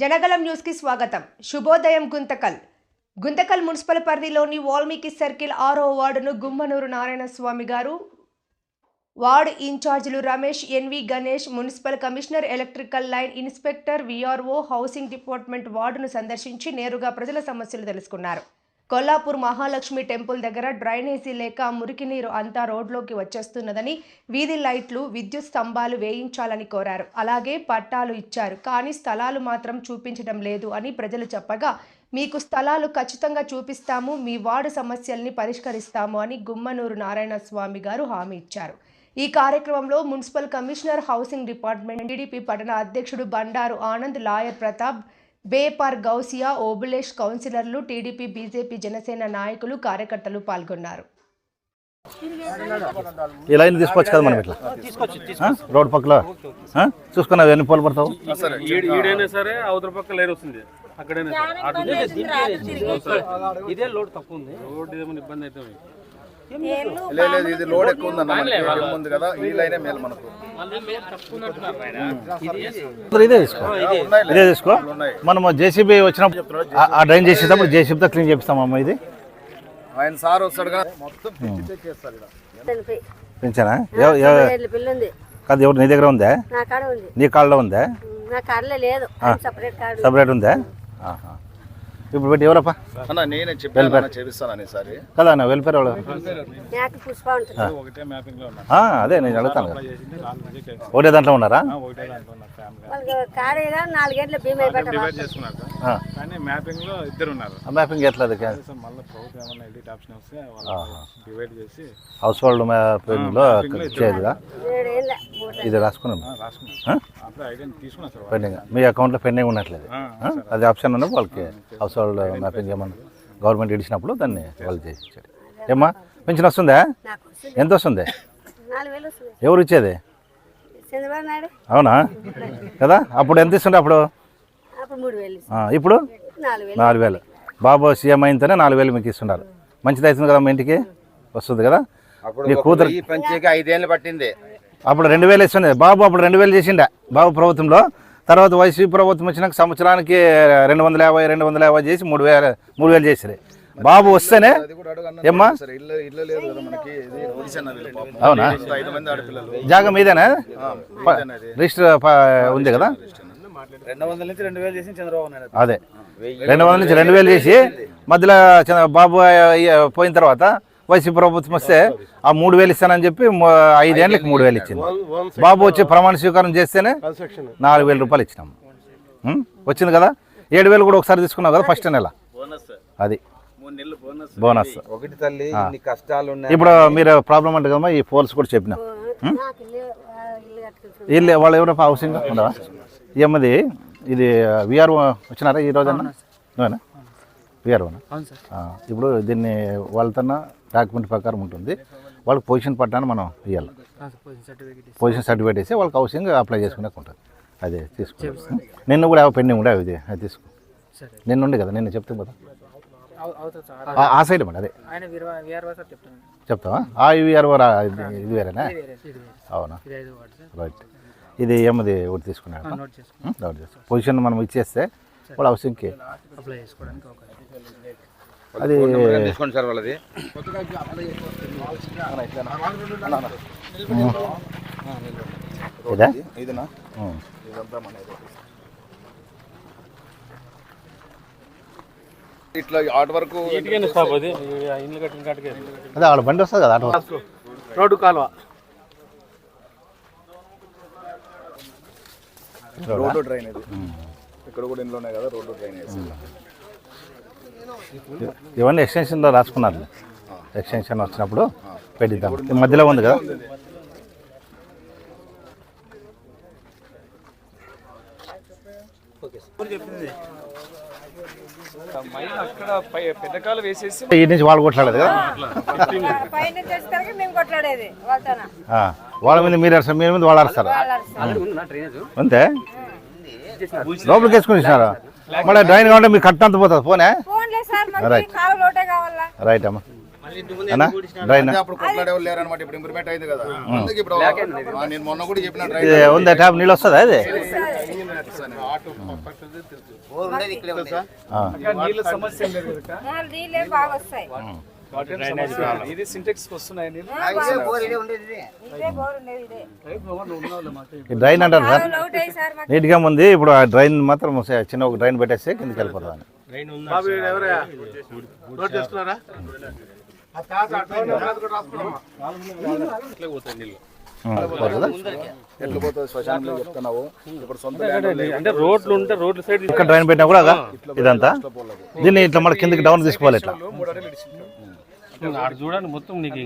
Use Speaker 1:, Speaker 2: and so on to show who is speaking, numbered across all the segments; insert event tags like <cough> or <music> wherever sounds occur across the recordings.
Speaker 1: జనగలం న్యూస్కి స్వాగతం. శుభోదయం గుంతకల్. గుంతకల్ మున్సిపల్ పరిధిలోని వాల్మీకి సర్కిల్ ఆరో వార్డును గుమ్మనూరు నారాయణ స్వామి గారు వార్డు ఇన్ఛార్జీలు Ramesh NV Ganesh municipal commissioner electrical line inspector VRO housing department వార్డును సందర్శించి నేరుగా ప్రజల సమస్యలు తెలుసుకున్నారు. కొల్లాపూర్ మహాలక్ష్మి టెంపుల్ దగ్గర డ్రైనేజీ లేక మురికి నీరు అంతా రోడ్లోకి వచ్చేస్తున్నదని వీధి లైట్లు విద్యుత్ స్తంభాలు వేయించాలని కోరారు. అలాగే పట్టాలు ఇచ్చారు. కానీ స్థలాలు మాత్రం చూపించడం లేదు అని ప్రజలు చెప్పగా మీకు స్థలాలు ఖచ్చితంగా చూపిస్తాము మీ వార్డు సమస్యల్ని పరిష్కరిస్తాము అని గుమ్మనూరు నారాయణ స్వామి గారు హామీ ఇచ్చారు. ఈ కార్యక్రమంలో municipal commissioner housing department TDP పట్టణ అధ్యక్షుడు బండారు ఆనంద్ లాయర్ ప్రతాప్ బేపార్ గౌసియా ఓబులేష్ కౌన్సిలర్లు టీడీపీ బీజేపీ జనసేన నాయకులు కార్యకర్తలు పాల్గొన్నారు.
Speaker 2: ఈ లైన్ తీసుకోవచ్చు కదా మనం ఇట్లా? ఆ? రోడ్ పక్కల? చూసుకున్నావు ఎన్ని పోలు పడతావు?
Speaker 3: ఈడ- ఈడైనా సరే అవతల పక్క లైన్ వస్తుంది. అక్కడైనా సరే. అటు
Speaker 4: ఇదే లోడ్ తక్కువ ఉంది.
Speaker 3: రోడ్డు ఏమైనా ఇబ్బంది అయితే
Speaker 5: లేదు. ఇది లోడ్ ఎక్కువ ఉందన్న ఉంది కదా ఈ లైనే మేలు మనకు.
Speaker 2: ఇదే తీసుకో. మనం జేసీబీ వచ్చినప్పుడు ఆ- ఆ డ్రైన్ చేసేటప్పుడు జేసీబీతో క్లీన్ చేపిస్తామమ్మ ఇది.
Speaker 5: ఆయన సార్ వస్తాడు కదా మొత్తం
Speaker 2: పెంచానా కాదు ఎవరు నీ దగ్గర ఉందా?
Speaker 6: నా కాడ ఉంది.
Speaker 2: నీ కాళ్ళలో ఉందా?
Speaker 6: నా కార్లో లేదు. సపరేట్
Speaker 2: ఉందా? ఆహా. ఇప్పుడు పెట్టి ఎవరప్పా?
Speaker 5: అన్న నేనే చెప్పాను అన్న చేపిస్తానని ఈసారి.
Speaker 2: కదా అన్న వెల్ఫేర్ వాళ్ళు.
Speaker 6: నాకు పుష్ప ఉంటుంది.
Speaker 3: ఒకటే మ్యాపింగ్లో ఉన్నా.
Speaker 2: ఆ, అదే నేను అడుగుతాను. ఒకటే దాంట్లో ఉన్నారా?
Speaker 3: ఒకటే దాంట్లో ఉన్నారు ఫ్యామిలీ
Speaker 6: వాళ్ళకి కాడేగా నాలుగేళ్ళ భీమా అయిపోయి
Speaker 3: చేసుకున్నారు
Speaker 2: ఆ.
Speaker 3: కానీ మ్యాపింగ్లో ఇద్దరు ఉన్నారు
Speaker 2: ఆ మ్యాపింగ్ ఎట్లా అది
Speaker 3: సో మళ్ళీ ప్రభుత్వం ఏమన్నా ఎడిట్ ఆప్షన్ వస్తే వాళ్ళు డివైడ్ చేసి
Speaker 2: హౌస్ హోల్డ్ మ్యాపింగ్లో చేయదుగా?
Speaker 6: ఏడేళ్ళ
Speaker 2: ఇది రాసుకున్నాం.
Speaker 3: ఐడియా తీసుకున్నాం సార్
Speaker 2: పెండింగ్. మీ అకౌంట్లో పెండింగ్ ఉన్నట్లేదు. ఆ? అది ఆప్షన్ ఉన్నప్పుడు వాళ్ళకి హౌస్ హోల్డ్ మ్యాపింగ్ ఏమన్నా గవర్నమెంట్ ఇచ్చినప్పుడు దాన్ని వాళ్ళు చేసి ఏమ్మా పెన్షన్ వస్తుందా? ఎంత వస్తుంది. ఎవరు ఇచ్చేది? అవునా? కదా? అప్పుడు ఎంత ఇస్తుండే అప్పుడు? ఇప్పుడు?
Speaker 6: నాలుగు వేలు.
Speaker 2: బాబు సీఎం అయితేనే నాలుగు వేలు మీకు ఇస్తున్నారు మంచిది అవుతుంది కదా మా ఇంటికి? వస్తుంది కదా? మీ కూతురు
Speaker 5: ఐదేళ్ళు పట్టింది.
Speaker 2: అప్పుడు రెండు వేలు ఇస్తుంది బాబు అప్పుడు రెండు వేలు చేసిండే? బాబు ప్రభుత్వంలో. తర్వాత వైసీపీ ప్రభుత్వం వచ్చినాక సంవత్సరానికి రెండు వందల యాభై రెండు వందల యాభై చేసి మూడు వేలు మూడు వేలు చేసిరు బాబు వస్తేనే ఏమ్మా?
Speaker 5: సరే ఇల్లు ఇల్లు లేదు కదా మనకి ఇది ఒడిశానా వీళ్ళు పాపం.
Speaker 2: అవునా? జాగా మీదేనా. రిజిస్టర్ ఉంది కదా? అదే. రెండు వందల నుంచి రెండు వేలు చేసి మధ్యలో చంద్ర- బాబు పోయిన తర్వాత వైసీపీ ప్రభుత్వం వస్తే ఆ మూడు వేలు ఇస్తానని చెప్పి ఐదేళ్ళకి మూడు వేలు ఇచ్చింది. బాబు వచ్చి ప్రమాణ స్వీకారం చేస్తేనే నాలుగు వేల రూపాయలు ఇచ్చినాం. ఉం? వచ్చింది కదా? ఏడు వేలు కూడా ఒకసారి తీసుకున్నావు కదా ఫస్ట్ నెల. అది. బోనస్
Speaker 4: ఒకటి తల్లి ఇన్ని కష్టాలు ఉన్నాయి
Speaker 2: ఇప్పుడు మీరు ప్రాబ్లం అంటే కదమ్మా ఈ పోల్స్ కూడా చెప్పిన.
Speaker 6: ఇల్లు
Speaker 2: వీళ్ళు వాళ్ళు ఎవరో హౌసింగ్ ఉండవా ఏమది ఇది విఆర్ఓ వచ్చినారా ఈ రోజన్నా? నువ్వేనా? విఆర్ఓనా ఇప్పుడు దీన్ని వాళ్ళతో డాక్యుమెంట్ ప్రకారం ఉంటుంది. వాళ్ళకి పొజిషన్ పట్టాన్ని మనం ఇవ్వాలి పొజిషన్ సర్టిఫికేట్ ఇస్తే. వాళ్ళకి హౌసింగ్ అప్లై చేసుకునే ఉంటుంది. అదే తీసుకో. నిన్ను కూడా పెండింగ్ ఉండే ఇది అది తీసుకో. నిన్న ఉండే కదా నిన్న చెప్తే కదా ఆ- ఆ సైడ్ మేడం అదే. చెప్తావా? ఆ విఆర్ఓ రా ఇది ఇది వేరేనా? అవునా? రైట్ ఇది ఏమది ఒకటి తీసుకున్నాడు
Speaker 7: నోట్ చేసుకో.
Speaker 2: పొజిషన్ మనం ఇచ్చేస్తే వాళ్ళు హౌసింగ్కి
Speaker 7: అప్లై చేసుకోవడానికి ఒక
Speaker 2: అది
Speaker 4: తీసుకోండి సార్ వాళ్ళది.
Speaker 2: ఇదా
Speaker 5: ఇదినా. ఇదంతా మనది ఇట్లా ఆర్ట్ వరకు
Speaker 3: అది? ఆ ఇల్లు కట్టిన కాటికే
Speaker 2: అదే వాళ్ళ బండి వస్తుంది కదా ఆటో
Speaker 3: రోడ్డు కాలువ.
Speaker 5: రోడ్డు? డ్రైన్ ఇది ఇక్కడ కూడా ఇంట్లో ఉన్నాయి కదా రోడ్డు డ్రైన్ వేసి
Speaker 2: ఇవన్నీ ఎక్స్టెన్షన్లో రాసుకున్నారు. ఎక్స్టెన్షన్ వచ్చినప్పుడు పెట్టిద్దాం. మధ్యలో ఉంది కదా
Speaker 3: మైల్ అక్కడ పై పెద్ద కాలు వేసేసి
Speaker 2: ఈ నుంచి వాళ్ళు కొట్లాడదు కదా? వాళ్ళ మీద మీరు అరుస్తారు మీ మీద వాళ్ళు అరుస్తారు? అంతే? లోపలికి వేసుకుని ఇచ్చినారు మళ్ళీ డ్రైన్ కావాలంటే మీకు కట్టంత పోతుంది
Speaker 6: సార్
Speaker 2: రైట్
Speaker 6: కాలు లోటే కావాలా?
Speaker 2: రైట్ అమ్మా. అన్నా డ్రైన్?
Speaker 5: అదే అప్పుడు కొట్లాడే వాళ్ళు లేరనమాట ఇప్పుడు ఇంప్రూవ్మెంట్ అయింది కదా. అందుకే ఇప్పుడు ఆ, నేను మొన్న కూడా చెప్పిన డ్రైవ్
Speaker 2: ఇది ఉందా ట్యాప్? నీళ్ళు వస్తుందా ఇది?
Speaker 4: సింటెక్స్ వస్తున్నాయి
Speaker 2: ఈ డ్రైన్ అంటారు సార్
Speaker 6: మాకు.
Speaker 2: నీట్గా ఉంది. ఇప్పుడు ఆ డ్రైన్ మాత్రం చిన్న ఒక డ్రైన్ పెట్టేస్తే కిందకి వెళ్ళిపోతుంది.
Speaker 3: అంటే రోడ్లు ఉంటే రోడ్ల సైడ్
Speaker 2: ఇక్కడ డ్రైన్ పెట్టినా కూడా? ఇదంతా? దీన్ని ఇట్లా మళ్ళీ కిందకి డౌన్ తీసుకోవాలి ఇట్లా
Speaker 3: ఆడ చూడండి మొత్తం నీకు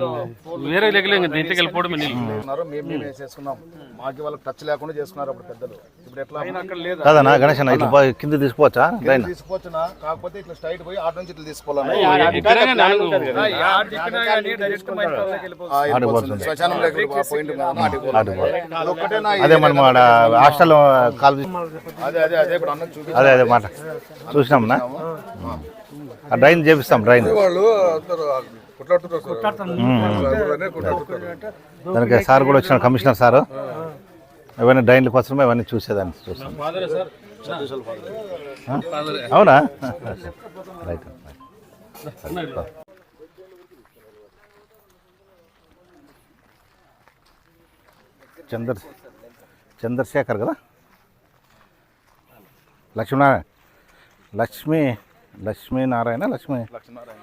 Speaker 3: వేరే నీళ్ళు
Speaker 5: ఉన్నారు, మేము మేము వేసేసుకున్నాం. మాకి వాళ్ళకి టచ్ లేకుండా చేసుకున్నారు అప్పుడు పెద్దలు. ఇప్పుడు ఎట్లా? అక్కడ లేదు?
Speaker 2: కాదన్నా గణేష్ అన్న ఇట్లా పోయి కింద తీసుకోవచ్చా డ్రైన్
Speaker 5: తీసుకోవచ్చునా కాకపోతే ఇట్లా స్ట్రైట్ పోయి ఆట నుంచి ఇట్లా తీసుకోవాలన్నా
Speaker 2: అదే మనం ఆడ హాస్టల్ కాల్
Speaker 5: అదే అదే అదే ఇప్పుడు అన్న చూపి
Speaker 2: అదే అదే మాట. ఆ డ్రైన్ చేపిస్తాం డ్రైన్.
Speaker 5: వాళ్ళు అందరూ
Speaker 2: దానికి సార్ కూడా వచ్చిన కమిషనర్ సారు. ఇవన్నీ డ్రైన్ల కోసమే ఇవన్నీ చూసేదాన్ని చూస్తాం. ఆ? అవునా? రైట్. చంద్ర చంద్రశేఖర్ కదా? లక్ష్మీనారాయణ లక్ష్మీ లక్ష్మీనారాయణ లక్ష్మీ? లక్ష్మీనారాయణ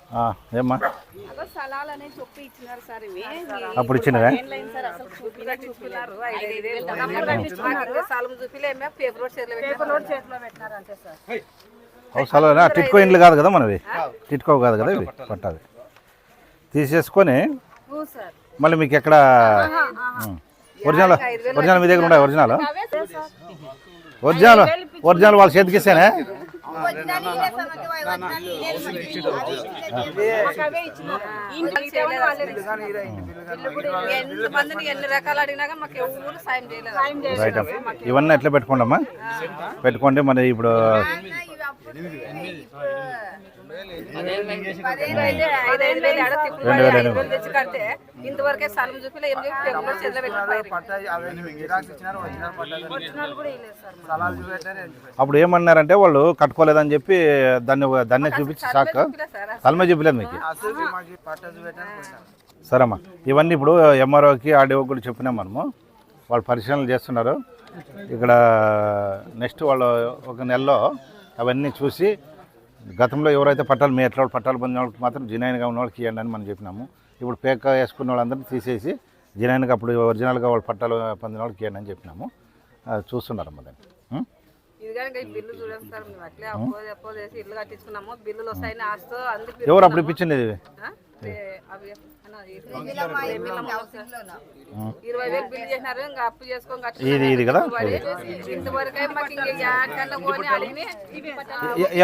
Speaker 6: పెట్టినారు అంతే సార్.
Speaker 2: అవసరాలు టిట్కో ఇండ్లు కాదు కదా మనవి? టిట్కో కాదు కదా ఇవి? పట్టావి తీసేసుకొని మళ్ళీ మీకు ఎక్కడ. ఒరిజినల్ ఒరిజినల్ మీ దగ్గర ఉన్నాయి ఒరిజినల్? ఒరిజినల్ ఒరిజినల్ వాళ్ళ చేతికి ఇస్తేనే? ఇవన్నీ ఎట్లా పెట్టుకోండి అమ్మా పెట్టుకోండి మరి ఇప్పుడు
Speaker 6: వేలు కడితే ఇంతవరకే స్థలం చూపిలే ఏం చెప్పి పేపర్ చేతిలో
Speaker 2: అప్పుడు ఏమన్నారంటే వాళ్ళు కట్టుకోలేదని చెప్పి దాన్ని దాన్నే చూపించి షాక్.
Speaker 6: చూపిలే సార్
Speaker 2: తలమే చూపించలేదు మీకు? సరేమ్మా. ఇవన్నీ ఇప్పుడు ఎంఆర్ఓకి ఆర్డీఓ కూడా చెప్పినాం మనము. వాళ్ళు పరిశీలనలు చేస్తున్నారు. ఇక్కడ నెక్స్ట్ వాళ్ళు ఒక నెలలో అవన్నీ చూసి గతంలో ఎవరైతే పట్టాలు మీ ఎట్లా పట్టాలు పొందిన వాళ్ళకి మాత్రం జినైన్గా ఉన్న వాళ్ళకి ఇవ్వండి అని మనం చెప్పినాము. ఇప్పుడు పేక వేసుకున్న వాళ్ళందరినీ తీసేసి జినైన్గా అప్పుడు ఒరిజినల్గా వాళ్ళు పట్టాలు పొందిన వాళ్ళకి ఇవ్వండి అని చెప్పినాము. అది చూస్తున్నారమ్మా దాన్ని. ఎవరు అప్పుడు ఇప్పించింది ఇది
Speaker 6: ఇది
Speaker 2: కదా?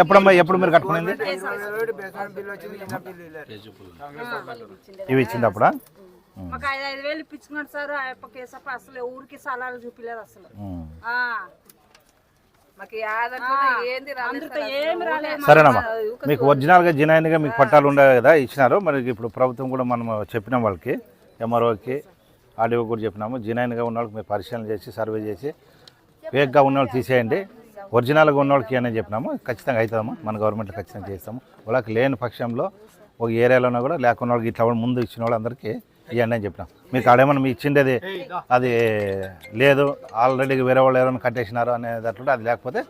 Speaker 2: ఎప్పుడమ్మా ఎప్పుడు మీరు కట్టుకునేది? ఇవి ఇచ్చింది అప్పుడా?
Speaker 8: మాకు ఐదు ఐదు వేలు ఇప్పించుకున్నాడు సార్ ఆ యొక్క కేసప్ప అసలు ఊరికి స్థలాలు చూపిలేదు అసలు.
Speaker 2: సరేనమ్మా. మీకు ఒరిజినల్గా జినాయిన్గా మీకు పట్టాలు ఉండేవి కదా ఇచ్చినారు. మరి ఇప్పుడు ప్రభుత్వం కూడా మనం చెప్పినాం వాళ్ళకి ఎంఆర్ఓకి ఆర్డీఓ కూడా చెప్పినాము. జినాయిన్గా ఉన్న వాళ్ళకి మీరు పరిశీలన చేసి సర్వే చేసి ఫేక్గా ఉన్న వాళ్ళు తీసేయండి. ఒరిజినల్గా ఉన్న వాళ్ళకి అని చెప్పినాము. ఖచ్చితంగా అవుతుందమ్మా. మన గవర్నమెంట్ ఖచ్చితంగా చేస్తాము. వాళ్ళకి లేని పక్షంలో ఒక ఏరియాలోనే కూడా లేకున్న వాళ్ళకి ఇట్లా ముందు ఇచ్చిన వాళ్ళందరికీ ఇవ్వండి అని చెప్పినాం. మీకు ఆడేమన్నా మీ ఇచ్చిండేది అది లేదు ఆల్రెడీ వేరే వాళ్ళు ఎవరైనా కట్టేసినారు అనే దాంట్లో అది లేకపోతే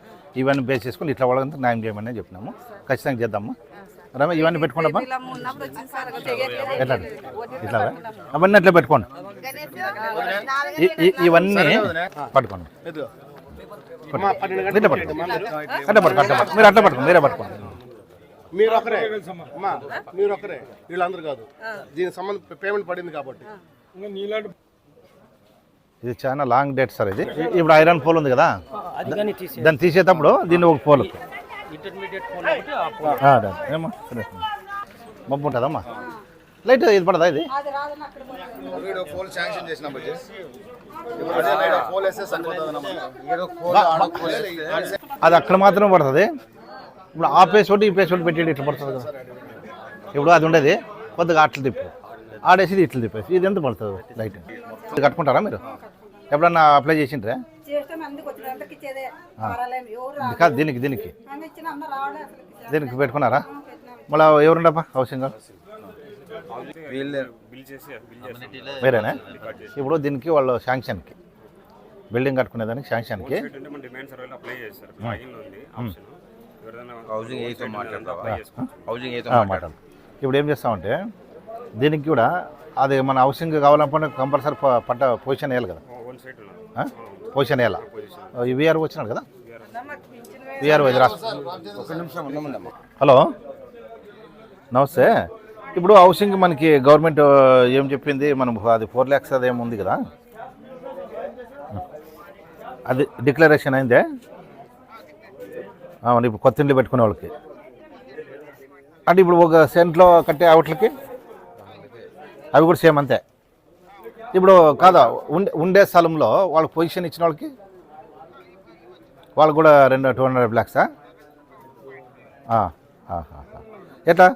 Speaker 2: ఇవన్నీ బేస్ చేసుకుని ఇట్లా వాళ్ళంతా న్యాయం చేయమని చెప్పినాము. ఖచ్చితంగా చేద్దామా. రమే ఇవన్నీ పెట్టుకోండమ్మా. ఎట్లా? ఇట్లా అవన్నీ అట్లా పెట్టుకోండి. ఇవన్నీ పట్టుకోండి. పట్టుకోండి. అట్లా పట్టుకో అట్లా పట్టుకో మీరు అట్లా పట్టుకోండి. మీరే పట్టుకోండి.
Speaker 9: మీరు ఒకరే అమ్మా మీరు ఒకరే వీళ్ళందరూ కాదు. దీనికి సంబంధం పేమెంట్ పడింది కాబట్టి.
Speaker 2: ఇది చాలా లాంగ్ డేట్ సార్ ఇది. ఇప్పుడు ఐరన్ పోల్ ఉంది కదా? దాన్ని తీసేటప్పుడు దీన్ని ఒక పోల్. మబ్బు ఉంటుందమ్మా? లైట్ ఇది పడదా ఇది?
Speaker 5: పోల్ శాంక్షన్ చేసిన అది
Speaker 2: అక్కడ మాత్రమే పడుతుంది. ఇప్పుడు ఆ పేస్ ఒకటి ఈ పేస్ ఒకటి పెట్టి ఇట్లా పడుతుంది కదా. ఇప్పుడు అది ఉండేది కొద్దిగా అట్లా తిప్పు. ఆడేసి ఇట్లా తిప్పేసి ఇది ఎంత పడుతుంది లైట్? ఇది కట్టుకుంటారా మీరు? ఎప్పుడన్నా అప్లై చేసిండ్రే? కాదు దీనికి దీనికి. దీనికి పెట్టుకున్నారా? మళ్ళీ ఎవరుండప్పా? హౌసింగ్ వేరేనా? ఇప్పుడు దీనికి వాళ్ళు శాంక్షన్కి బిల్డింగ్ కట్టుకునేదానికి శాంక్షన్కి
Speaker 10: హౌసింగ్ ఏతో మాట్లాడతావా? హౌసింగ్ ఏతో
Speaker 2: ఆ, మాట్లాడు. ఇప్పుడు ఏం చేస్తామంటే దీనికి కూడా అది మన హౌసింగ్ కావాలనుకుంటే కంపల్సరీ పట్ట పొజిషన్ వేయాలి కదా? పొజిషన్ వేయాలా? ఈ విఆర్ వచ్చినాడు కదా? విఆర్ ఇది రాష్ట్ర
Speaker 10: ఒక నిమిషం ఉండమందమ్మా
Speaker 2: హలో? నమస్తే. ఇప్పుడు హౌసింగ్ మనకి గవర్నమెంట్ ఏం చెప్పింది? మనం అది ఫోర్ ల్యాక్స్ అది ఏమి ఉంది కదా? అది డిక్లరేషన్ అయిందే? అవును ఇప్పుడు కొత్త ఇండ్లు పెట్టుకునే వాళ్ళకి. అంటే ఇప్పుడు ఒక సెంట్లో కట్టే అవుట్లకి అవి కూడా సేమ్ అంతే. ఇప్పుడు కాదా ఉండే ఉండే స్థలంలో వాళ్ళకి పొజిషన్ ఇచ్చిన వాళ్ళకి? వాళ్ళకి కూడా రెండు టూ హండ్రెడ్ ల్యాక్సా ఎట్లా?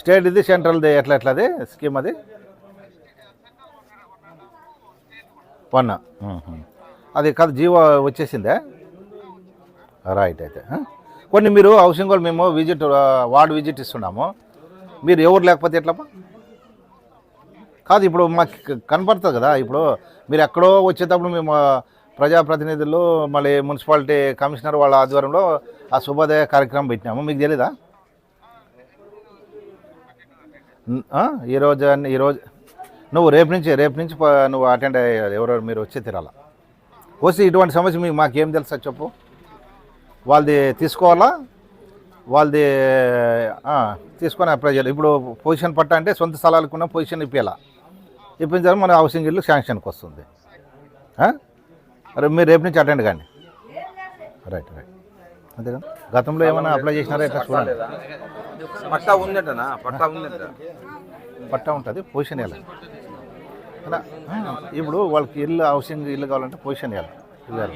Speaker 2: స్టేట్ ఇది సెంట్రల్ది ఎట్లా ఎట్లా అది? స్కీమ్ అది? వన్. అది కాదు జీవో వచ్చేసిందే? రైట్ అయితే కొన్ని మీరు హౌసింగ్ వాళ్ళు మేము విజిట్ వార్డ్ విజిట్ ఇస్తున్నాము. మీరు ఎవరు లేకపోతే ఎట్లప్పా కాదు ఇప్పుడు మాకు కనపడుతుంది కదా ఇప్పుడు మీరు ఎక్కడో వచ్చేటప్పుడు మేము uh, ప్రజాప్రతినిధులు మళ్ళీ మున్సిపాలిటీ కమిషనర్ వాళ్ళ ఆధ్వర్యంలో ఆ శుభోదయ కార్యక్రమం పెట్టినాము. మీకు తెలీదా? ఈరోజు అన్ని- ఈరోజు నువ్వు రేపు నుంచి రేపు నుంచి నువ్వు అటెండ్ అయ్యారు ఎవరెవరు మీరు వచ్చే తిరాలా? వస్తే ఇటువంటి సమస్య మీకు మాకేం తెలుసా చెప్పు? వాళ్ళది తీసుకోవాలా? వాళ్ళది తీసుకొని అప్లై చేయాలి? ఇప్పుడు పొజిషన్ పట్ట అంటే సొంత స్థలాలకు ఉన్న పొజిషన్ ఇప్పించాలా ఇప్పించాలి మన హౌసింగ్ ఇల్లు శాంక్షన్కి వస్తుంది? మరి రేపు నుంచి అటెండ్ కానీ రైట్ రైట్. అంతేగా గతంలో ఏమైనా అప్లై చేసినారా ఇట్లా చూడండి.
Speaker 10: పట్టా ఉందంటనా? పట్టా ఉందంట.
Speaker 2: పట్టా ఉంటుంది పొజిషన్ కదా? ఆ, ఇప్పుడు వాళ్ళకి ఇల్లు హౌసింగ్ ఇల్లు కావాలంటే పొజిషన్ ఇవ్వాలి. ఇవ్వాలి.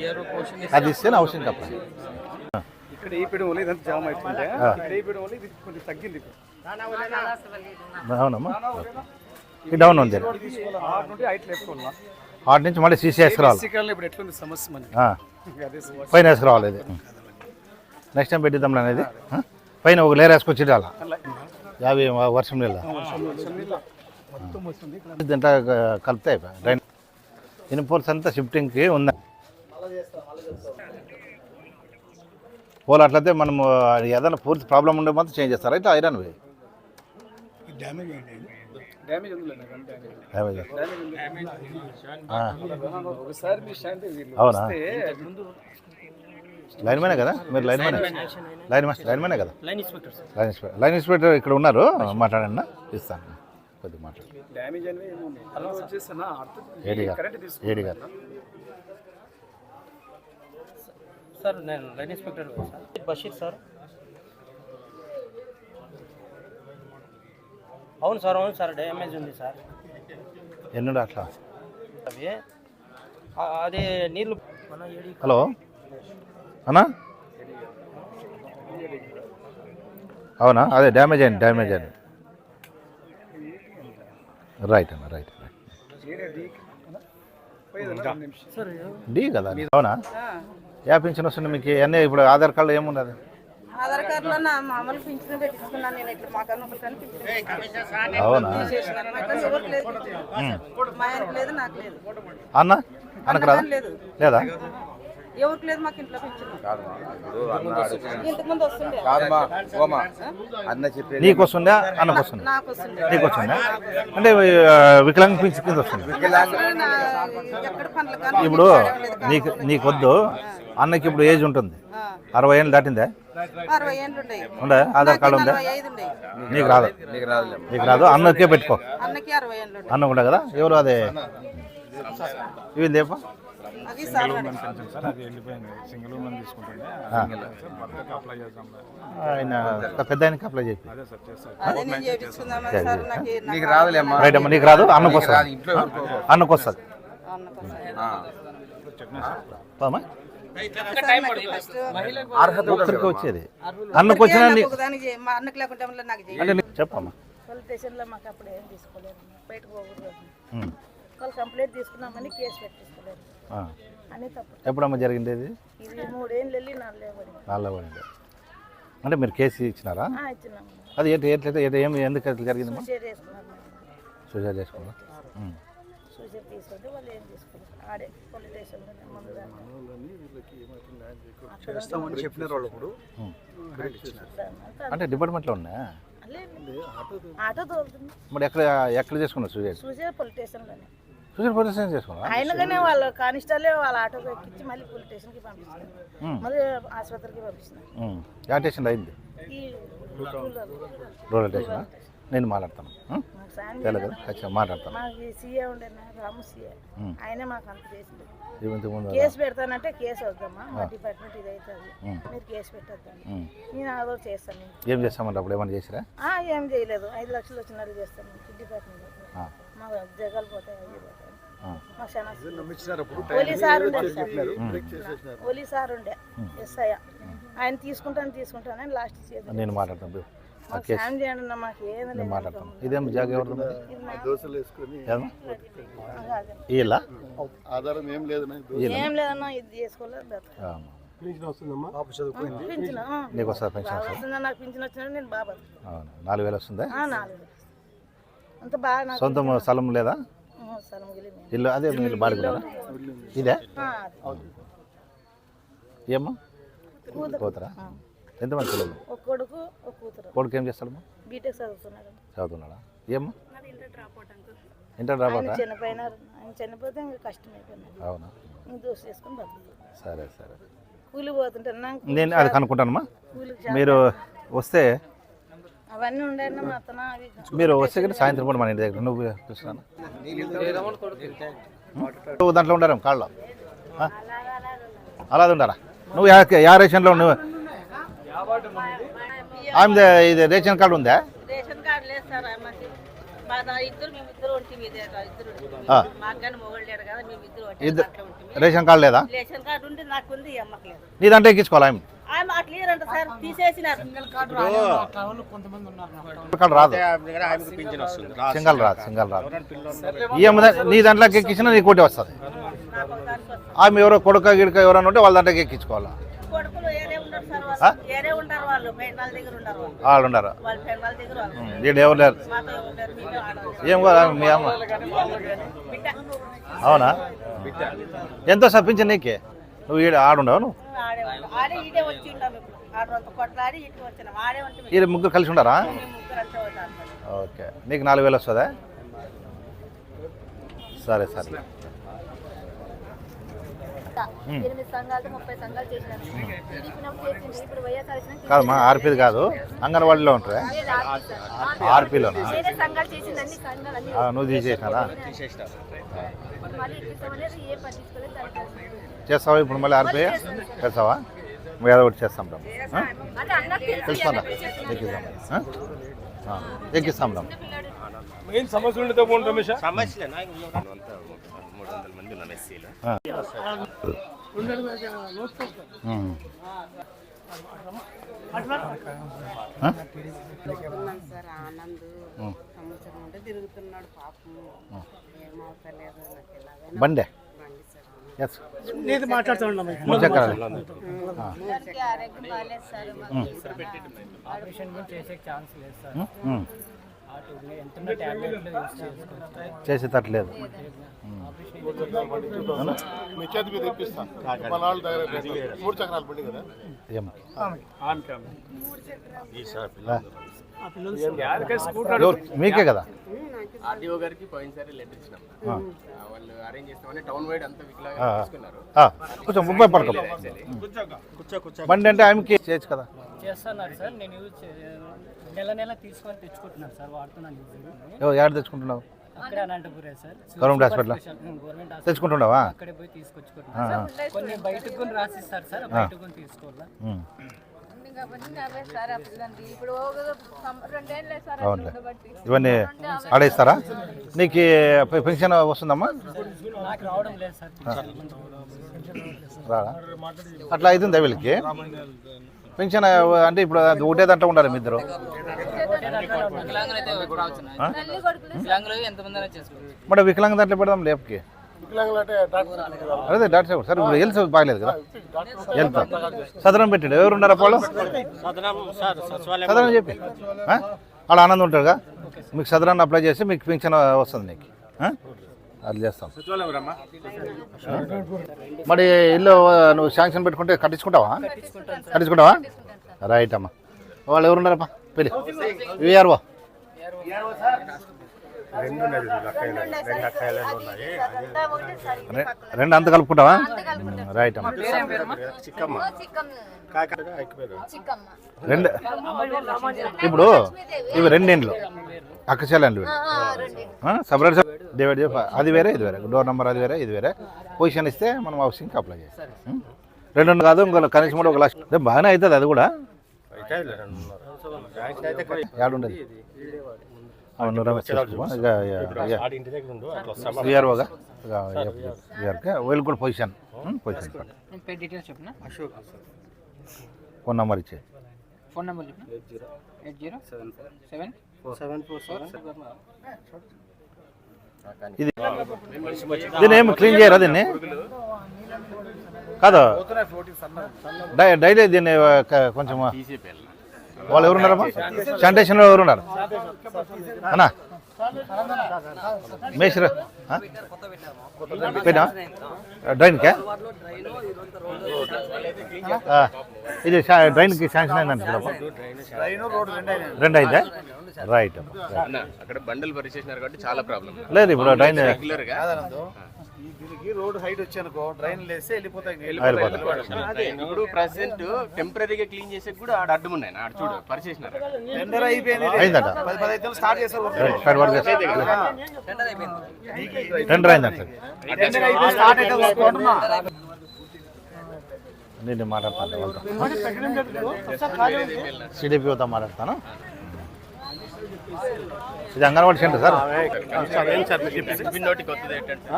Speaker 2: అది ఇస్తేనే హౌసింగ్ అప్లై
Speaker 4: ఇక్కడ ఈ పీడం వల్ల ఇదంతా జామ్ అవుతుంటే ఇక్కడ ఈ పీడం వల్ల ఇది కొంచెం తగ్గింది ఇప్పుడు.
Speaker 2: అవునమ్మా. ఈ డౌన్ ఉంది.
Speaker 4: ఆరు నుండి హైట్ లేపుకోవాలా
Speaker 2: ఆటి నుంచి మళ్ళీ సీసీ వేసుకురావాలి.
Speaker 4: ఇప్పుడు ఎట్లుంది సమస్య మనకి? <laughs>
Speaker 2: పైన వేసుకురావాలి ఇది. నెక్స్ట్ టైం పెట్టిద్దాం అనేది? పైన ఒక లేర్ వేసుకొచ్చి యాభై వర్షం నీళ్ళ? దీంట్లో కలిపితే రైన్ ఇన్పోర్ట్స్ అంతా షిఫ్టింగ్కి ఉంది. పోలు అట్లయితే మనము ఏదైనా పూర్తి ప్రాబ్లం ఉండే మాత్రం చేంజ్ చేస్తారా? అయితే ఐరన్ అవునా? లైన్ మ్యానే కదా? మీరు లైన్ మ్యానే? లైన్ మాస్టర్ లైన్ మ్యానే కదా?
Speaker 7: Line inspector sir.
Speaker 2: Line inspector. Line inspector ఇక్కడ ఉన్నారు? మాట్లాడండి ఇస్తాను. కొద్దిగా మాట్లాడు.
Speaker 4: డ్యామేజ్ అనేవి ఏమి ఉన్నాయి అలా వచ్చేస్తున్నా
Speaker 2: ఏడి గారు?
Speaker 4: కరెంట్ తీసుకు
Speaker 2: ఏడి గారు?
Speaker 7: సార్ నేను line inspector sir. Basheer sir. అవును సార్ అవును సార్ డ్యామేజ్ ఉంది సార్.
Speaker 2: ఎన్నుడు అట్లా?
Speaker 7: అవి అదే నీళ్ళు
Speaker 2: హలో? అన్నా? అవునా? అదే డ్యామేజ్ అయింది డ్యామేజ్ అయింది. రైట్ అన్న రైట్ రైట్
Speaker 7: సార్
Speaker 2: డి కదా? అది. అవునా యా పింఛన్ వస్తుంది. మీకు అన్నీ ఇప్పుడు ఆధార్ కార్డు ఏమున్నది?
Speaker 6: ఆధార్ కార్డులో నా మామూలు పింఛన్ పెట్టించుకున్నాను నేను ఇట్లా మా కన్నా ఒకరికని పింఛన్
Speaker 2: అవునా?
Speaker 6: చేసినాను మా కన్నా ఎవరికి లేదు. మా ఆయనకు లేదు నాకు లేదు.
Speaker 2: అన్న అన్నకు రాదా
Speaker 6: లేదు.
Speaker 2: లేదా?
Speaker 6: ఎవరికి లేదు మాకు ఇంట్లో పింఛన్
Speaker 10: ఇప్పుడు అన్న అడుగుతున్నాడు.
Speaker 6: ఇంతకు ముందు వస్తుండే.
Speaker 10: కాదమ్మా ఓమా అన్న చెప్పేది
Speaker 2: నీకు వస్తుందా అన్నకు వస్తుందా
Speaker 6: నాకు వస్తుండే.
Speaker 2: నీకు వస్తుందా అంటే వికలాంగ పింఛన్ కింద వస్తుంది
Speaker 6: నా ఎక్కడ పనులు కానీ
Speaker 2: ఇప్పుడు నీకు నీకు వద్దు అన్నకి ఇప్పుడు ఏజ్ ఉంటుంది. అరవై ఏళ్ళు దాటిందే? ఉందా? ఆధార్ కార్డు ఉందా? నీకు రాదు.
Speaker 10: నీకు
Speaker 2: రాదు. అన్నకే పెట్టుకో. అన్న ఉండే కదా? ఎవరు అదే? ఇవి
Speaker 6: సార్.
Speaker 9: అది వెళ్ళిపోయింది. సింగిల్ ఉమెన్ తీసుకుంటుండే భర్తకు అప్లై చేద్దాం
Speaker 2: ఆయన పెద్ద ఆయనకి అప్లై చెప్పి
Speaker 9: అదే సార్ చేస్తాను
Speaker 6: అదే నేను చేపించుకుందామని సార్. నాకు
Speaker 10: నీకు రాదులేమ్మా
Speaker 2: రైట్ అమ్మా నీకు రాదు? అన్నకు వస్తుంది.
Speaker 10: ఇంట్లో.
Speaker 2: అన్నకు వస్తుంది.
Speaker 10: అర్హత
Speaker 2: ఒక్కరికి. వచ్చేది. అన్నకు వచ్చినా అంటే చెప్పమ్మా
Speaker 8: పోలీస్ స్టేషన్లో మాకు అప్పుడు ఏం తీసుకోలేదు. బయటకు పోకూడదు.
Speaker 2: ఉమ్.
Speaker 8: వాళ్ళు కంప్లైంట్ తీసుకున్నామని కేసు పెట్టించుకోలేదు. అని తప్పు.
Speaker 2: ఎప్పుడమ్మా జరిగింది ఇది?
Speaker 8: ఇది మూడేళ్ళు వెళ్ళి నాలుగు పడింది.
Speaker 2: అంటే మీరు కేసు ఇచ్చినారా?
Speaker 8: ఇచ్చినాము
Speaker 2: అది ఏంటి ఎట్లయితే ఏమి ఎందుకు అట్లా జరిగిందమ్మా?
Speaker 8: సూసైడ్
Speaker 2: చేసుకున్నా ఉమ్.
Speaker 8: సూసైడ్ తీసుకుంటే వాళ్ళు ఏం తీసుకోలేదు ఆడే పోలీస్ స్టేషన్లోనే ముందు
Speaker 4: చేస్తామని చెప్పినారు వాళ్ళు ఇప్పుడు.
Speaker 2: అంటే డిపార్ట్మెంట్లో ఉన్నా
Speaker 8: ఆటో తోలుతుంది.
Speaker 2: మరి ఎక్కడ ఎక్కడ చేసుకున్నారు సూసైడ్?
Speaker 8: సూసైడ్ పోలీస్ స్టేషన్లోనే
Speaker 2: సూసైడ్ పోలీస్ స్టేషన్ చేసుకున్నా
Speaker 8: ఆయనగానే వాళ్ళ కానిస్టేబుల్ వాళ్ళ ఆటోకి ఎక్కించి మళ్ళీ పోలీస్ స్టేషన్కి పంపిస్తారు. మళ్ళీ ఆసుపత్రికి పంపిస్తున్నారు.
Speaker 2: యా స్టేషన్లో అయింది? Rural station? నేను మాట్లాడతాను. ఖచ్చితంగా మాట్లాడతాను.
Speaker 8: సీఏ ఉండే రాము సీఏ. ఆయనే మాకు అంత చేసింది కేసు పెడతానంటే కేసు వద్దమ్మా. మా డిపార్ట్మెంట్ ఇది అవుతుంది. మీరు కేసు. నేను అదో చేస్తాను.
Speaker 2: ఏం చేస్తామంటే అప్పుడు? ఏమైనా చేసిరా?
Speaker 8: ఆ, ఏం చేయలేదు. ఐదు లక్షలు వచ్చినట్టు చేస్తాను డిపార్ట్మెంట్. మా జగాలు పోతాయి. సార్ ఉండే. ఎస్ఐ ఆయన తీసుకుంటాను తీసుకుంటానని లాస్ట్
Speaker 2: నేను మాట్లాడతాను ఇదేం జాగ. వీళ్ళ
Speaker 4: ఆధారం ఏం లేదు
Speaker 8: ఏం లేదన్నా ఇది చేసుకోలేదు.
Speaker 4: పాప చదువుకుంది.
Speaker 2: నీకు వస్తుంది పెన్షన్ వస్తుంది?
Speaker 8: నాకు వచ్చినా నేను
Speaker 2: నాలుగు వేలు వస్తుందా.
Speaker 8: అంత బాగా
Speaker 2: సొంతం స్థలం లేదా. ఇల్లు అదే ఇల్లు బాడికి లేదా ఇదే. ఏమ్మా?
Speaker 8: కూతురు.
Speaker 2: ఎంతమంది పిల్లలు?
Speaker 8: కొడుకు
Speaker 2: కొడుకు ఏం చేస్తాడమ్మా?
Speaker 8: బీటెక్ చదువుతున్నాడు.
Speaker 2: చదువుతున్నాడా? ఏమ్మా? ఇంటర్
Speaker 8: ఆయన
Speaker 2: రాబోతా
Speaker 8: చనిపోయినారు. ఆయన చనిపోతే ఇంకా కష్టం అయిపోయినాడు
Speaker 2: అవునా
Speaker 8: దోష చేసుకుని బతుకుతాడు
Speaker 2: సరే సరే.
Speaker 8: కూలి పోతుంటే
Speaker 2: నేను అది కనుక్కుంటానమ్మా. మీరు వస్తే
Speaker 8: అవన్నీ ఉండేనా మా అతన అవి
Speaker 2: మీరు వస్తే కానీ సాయంత్రం కూడా మన ఇంటి దగ్గర నువ్వు కృష్ణ నువ్వు దాంట్లో ఉండారు కాళ్ళలో? ఆ? అలా ఉండారా నువ్వు యా- రేషన్లో నువ్వు ఆమె ఇది రేషన్ కార్డు ఉందా?
Speaker 6: రేషన్ కార్డు లేదు సార్
Speaker 2: రేషన్ కార్డు లేదా?
Speaker 6: రేషన్ కార్డు ఉంటే నాకు ఉంది ఈ అమ్మకి లేదు.
Speaker 2: నీ దాంట్లో ఎక్కించుకోవాలి ఆమె
Speaker 6: ఆయన అట్లా లేరంట సార్ తీసేసినారు.
Speaker 2: కార్డు రాదు. సింగల్ రాదు సింగల్ రాదు. నీ దాంట్లోకి ఎక్కించినా నీ కోటి వస్తుంది.
Speaker 6: నాకు ఒక దానికి వస్తుంది.
Speaker 2: ఆమె ఎవరో కొడుక గిడక ఎవరైనా ఉంటే వాళ్ళ దాంట్లోకి ఎక్కించుకోవాలా?
Speaker 6: కొడుకులు ఏరే ఉంటారు సార్
Speaker 2: ఆ?
Speaker 6: వాళ్ళు ఏరే ఉంటారు వాళ్ళు. పెండాల దగ్గర ఉంటారు వాళ్ళు.
Speaker 2: వాళ్ళు ఉండరు.
Speaker 6: వాళ్ళ పెండాల దగ్గర వాళ్ళు.
Speaker 2: వీడు ఎవరు లేరు. ఏం కూడా మీ అమ్మ. అవునా? ఎంత సప్పించి నీకే? నువ్వు ఈడ ఆడుండవు నువ్వు?
Speaker 6: ఆడేవాళ్ళు. ఆడే ఈడే వచ్చి ఉంటాం ఇప్పుడు. ఆడ కొట్లాడి ఇటు వచ్చినాం. ఆడే ఉంటే
Speaker 2: ఈ ముగ్గురు కలిసి ఉండరా?
Speaker 6: మేము ముగ్గురు అంతా ఉంటాం
Speaker 2: ఓకే. నీకు నాలుగు వేలు వస్తుందా? సరే సరే.
Speaker 8: ఎనిమిది సంఘాలు ముప్పై సంఘాలు చేసినాను చేసింది. ఇప్పుడు వైఎస్ఆర్
Speaker 2: కాదమ్మా ఆర్పీది కాదు. అంగన్వాడీలో ఉంటారా? ఆర్పీలోనా?
Speaker 8: వేరే సంఘాలు చేసింది అన్ని సంఘాలు అన్ని
Speaker 2: ఆ, నువ్వు తీసేసినారా?
Speaker 8: మళ్ళీ ఎక్కిస్తామనేది ఏ పట్టించుకోలేదు దానికి
Speaker 2: చేస్తావా? ఇప్పుడు మళ్ళీ ఆర్పీ చేస్తావా? ఏదో ఒకటి చేస్తాం రా ఆ?
Speaker 8: అంటే అన్నకు తెలుసు
Speaker 2: తెలుసుకోందా ఎక్కిస్తాం ఎక్కిస్తాం రా
Speaker 3: మెయిన్ సమస్యలు ఉంటే పోండి రమేష్.
Speaker 2: ఆ. ఉమ్. ఆ?
Speaker 6: సార్ ఆనంద్
Speaker 2: ఉమ్.
Speaker 6: సంవత్సరం ఉంటే తిరుగుతున్నాడు పాపం. ఏమవుతలేదు నాకు ఇలాగే
Speaker 2: బండే. ఎస్
Speaker 9: నేను మాట్లాడుతున్నాను
Speaker 2: మూడు చేసేటట్లేదు? మీకే కదా?
Speaker 3: ఆర్డీఓ గారికి పోయినసారి లెటర్ ఇచ్చినాం.
Speaker 2: ఆ.
Speaker 3: వాళ్ళు అరేంజ్ చేస్తామని టౌన్ వైడ్ అంతా. వికలాగా తీసుకున్నారు.
Speaker 2: కొంచెం ముప్పై పడకం. బండి అంటే ఆమెకి చేయొచ్చు కదా?
Speaker 7: చేస్తున్నారు సార్. నేను యూజ్ నెల నెల తీసుకొని తెచ్చుకుంటున్నాను సార్. వాడుతున్నాను
Speaker 2: ఏడు తెచ్చుకుంటున్నావు?
Speaker 7: అక్కడే అనంతపురే సార్.
Speaker 2: గవర్నమెంట్ హాస్పిటల్
Speaker 7: గవర్నమెంట్
Speaker 2: తెచ్చుకుంటుండవా
Speaker 7: అక్కడే పోయి. కొన్ని బయటకు కొని రాసిస్తారు సార్. బయటకు కొని తీసుకోవాలా?
Speaker 2: ఇవన్నీ ఆడేస్తారా? నీకు పెన్షన్ వస్తుందమ్మా? రాడా? అట్లా అవుతుందా వీళ్ళకి? పెన్షన్ అంటే ఇప్పుడు అది ఒకటే దాంట్లో ఉండాలి మీ ఇద్దరు. మరి వికలాంగ దాంట్లో పెడదాం లేపుకి అదే డాక్టర్ సార్ సార్ ఇప్పుడు హెల్త్ బాగలేదు కదా? హెల్త్. సదరం పెట్టాడు. ఎవరు ఉన్నారు అప్పుడు సదరం చెప్పి? ఆడ ఆనందం ఉంటాడుగా? మీకు సదరాన్ని అప్లై చేసి మీకు పెన్షన్ వస్తుంది నీకు? అది చేస్తాం? మరి ఇల్లు నువ్వు శాంక్షన్ పెట్టుకుంటే కట్టించుకుంటావా? కట్టించుకుంటావా? రైట్ అమ్మా. వాళ్ళు ఎవరున్నారమ్మా? పెళ్ళి విఆర్ఓ. రె- రెండు అంత కలుపుకుంటావా? రైట్ అమ్మా. రెండు ఇప్పుడు ఇవి రెండేండ్లు. అక్కచెల్లెండ్లు సపరేట్ డివైడ్ చేయ అది వేరే ఇది వేరే. డోర్ నెంబర్ అది వేరే ఇది వేరే. పొజిషన్ ఇస్తే మనం హౌసింగ్కి అప్లై చేస్తాం? రెండు కాదు ఇంకో కనీసం కూడా ఒక లక్ష అదే బాగానే అవుతుంది అది కూడా. ఏడుండదు అవును రమేష్ విఆర్ఓగా వీళ్ళు కూడా పొజిషన్? పొజిషన్ ఫోన్ నెంబర్ ఇచ్చే.
Speaker 7: ఫోన్ నెంబర్ చెప్పిన? Eight zero. Seven seven? Seven four seven?
Speaker 2: ఇది దీన్ని ఏమి క్లీన్ చేయరా దీన్ని? కాదు? డైలీ దీన్ని కొంచెం వాళ్ళు ఎవరున్నారమ్మా శానిటేషన్లో ఎవరున్నారు అన్నా? మేషర్ పెట్టా డ్రైన్కే? ఇది డ్రైన్కి శాంక్షన్ అయిందంట రెండు అయిందా? రైట్
Speaker 10: అక్కడ బండలు పరిచేసినారు కాబట్టి చాలా ప్రాబ్లం.
Speaker 2: లేదు ఇప్పుడు డ్రైన్
Speaker 10: రెగ్యులర్గా.
Speaker 4: దీనికి రోడ్ హైట్ వచ్చి అనుకో డ్రైన్ లేస్తే వెళ్ళిపోతాయి.
Speaker 10: ఇప్పుడు ప్రెసెంట్ టెంపరీగా క్లీన్ చేసేది కూడా ఆడ అడ్డం ఉన్నాయి. ఆడ చూడు పరిచేసినారు.
Speaker 4: టెండర్ అయిపోయింది. పది స్టార్ట్
Speaker 2: చేస్తా. టెండర్ అయిందంట.
Speaker 4: టెండర్ అయిపోయి స్టార్ట్ అయితే అనుకుంటున్నా.
Speaker 2: నేను మాట్లాడతాను వాళ్ళతో సిడిపిఓతో మాట్లాడతాను. ఇది అంగన్వాడీ సెంటర్ సార్?
Speaker 10: నోటి కొత్తది ఏంటంటే.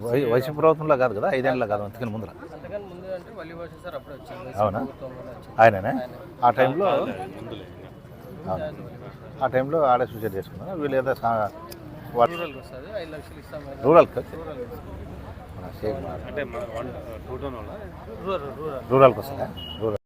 Speaker 2: వై- వైసీపీ ప్రభుత్వంలో కాదు కదా ఐదేళ్ళలో కాదు అంతకని ముందర.
Speaker 7: ముందు అంటే వల్లి భాష సార్ అప్పుడే వచ్చింది.
Speaker 2: అవునా? ఆయననే? ఆ టైంలో. ఆ టైంలో ఆడే సూసైడ్ చేసుకున్నాను వీళ్ళు ఏదో రూరల్ రూరల్కి వస్తుందా రూరల్.